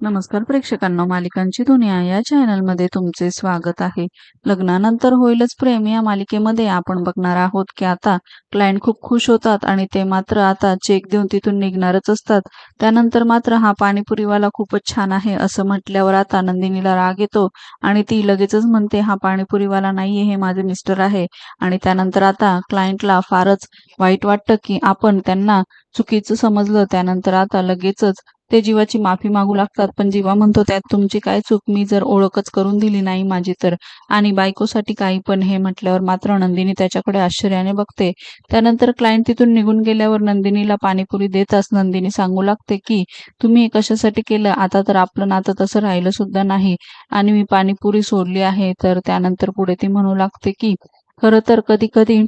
नमस्कार प्रेक्षकांना मालिकांची दुनिया या चॅनलमध्ये तुमचे स्वागत आहे. लग्नानंतर होईलच प्रेम या मालिकेमध्ये आपण बघणार आहोत की आता क्लायंट खूप खुश होतात आणि ते मात्र आता चेक देऊन तिथून निघणारच असतात. त्यानंतर मात्र हा पाणीपुरीवाला खूपच छान आहे असं म्हटल्यावर आता नंदिनीला राग येतो आणि ती लगेचच म्हणते हा पाणीपुरीवाला नाहीये हे माझे मिस्टर आहे. आणि त्यानंतर आता क्लायंटला फारच वाईट वाटतं की आपण त्यांना चुकीचं समजलं. त्यानंतर आता लगेचच ते जीवाची माफी मागू लागतात पण जीवा म्हणतो त्यात तुमची काय चूक मी जर ओळखच करून दिली नाही माझी तर. आणि बायकोसाठी काही पण हे म्हटल्यावर मात्र नंदिनी त्याच्याकडे आश्चर्याने बघते. त्यानंतर क्लायंट तिथून निघून गेल्यावर नंदिनीला पाणीपुरी देताच नंदिनी सांगू लागते की तुम्ही कशासाठी केलं? आता तर आपलं नातं तसं राहिलं सुद्धा नाही. आणि मी पाणीपुरी सोडली आहे. तर त्यानंतर पुढे ती म्हणू लागते की खरं तर कधी कधी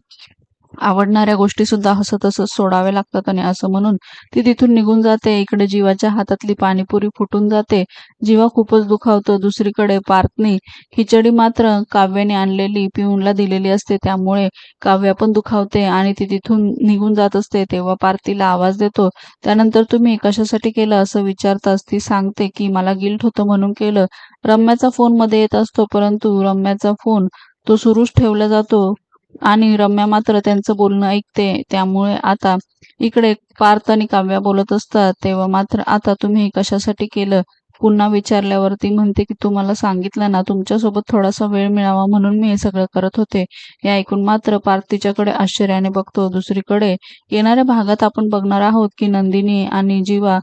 आवडणाऱ्या गोष्टी सुद्धा हसत हसत सोडाव्या लागतात आणि असं म्हणून ती तिथून निघून जाते. इकडे जीवाच्या हातातली पाणीपुरी फुटून जाते. जीवा खूपच दुखावतं. दुसरीकडे पार्थनी खिचडी मात्र काव्याने आणलेली पिऊनला दिलेली असते. त्यामुळे काव्या पण दुखावते आणि ती तिथून निघून जात असते. तेव्हा पार्थीला आवाज देतो. त्यानंतर तुम्ही कशासाठी केलं असं विचारताच ती सांगते की मला गिल्ट होतं म्हणून केलं. रम्याचा फोनमध्ये येत असतो परंतु रम्याचा फोन तो सुरूच ठेवला जातो. आणि रम्या मात्र त्यांचं बोलणं ऐकते. त्यामुळे आता इकडे पार्थ आणि काव्या बोलत असतात. तेव्हा मात्र आता तुम्ही कशासाठी केलं? पुन्हा विचारल्यावर ती म्हणते की तुम्हाला सांगितलं ना तुमच्यासोबत थोडासा वेळ मिळावा म्हणून मी हे सगळं करत होते. हे ऐकून मात्र पार्थ तिच्याकडे आश्चर्याने बघतो. दुसरीकडे येणाऱ्या भागात आपण बघणार आहोत की नंदिनी आणि जीवा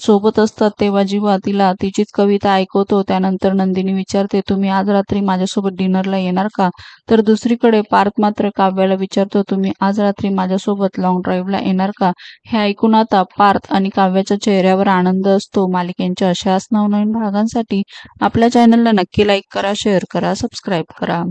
सोबत असतात तेव्हा जीवा तिला तिचीच कविता ऐकवतो त्यानंतर नंदिनी विचारते तुम्ही आज रात्री माझ्यासोबत डिनरला येणार का? तर दुसरीकडे पार्थ मात्र काव्याला विचारतो तुम्ही आज रात्री माझ्यासोबत लॉंग ड्राईव्हला येणार का? हे ऐकून आता पार्थ आणि काव्याच्या चेहऱ्यावर आनंद असतो. मालिकेंच्या अशाच नवनवीन भागांसाठी आपल्या चॅनलला नक्की लाईक करा शेअर करा सबस्क्राईब करा.